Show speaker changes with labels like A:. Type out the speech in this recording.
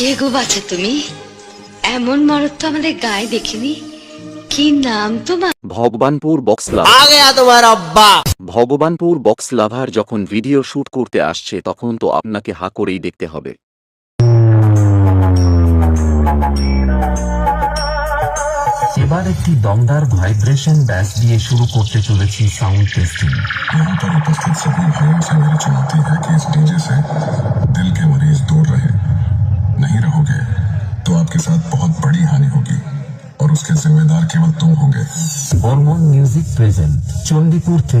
A: কে গো বাছা তুমি? এমন মরদ তো আমাদের গায়ে দেখিনি। কি নাম তোমার?
B: ভগবানপুর বক্স
C: তোমার আব্বা।
B: ভগবানপুর বক্স লাভার যখন ভিডিও শুট করতে আসছে তখন তো আপনাকে হা করেই দেখতে হবে।
D: এবার একটি দমদার ভাইব্রেশন ব্যাস দিয়ে শুরু করতে চলেছি সাউন্ড টেস্টিং।
E: आपके साथ बहुत बड़ी हानि होगी और उसके जिम्मेदार केवल तुम होंगे।
D: हॉर्मोन म्यूज़िक प्रेजेंट चंडीपुर थे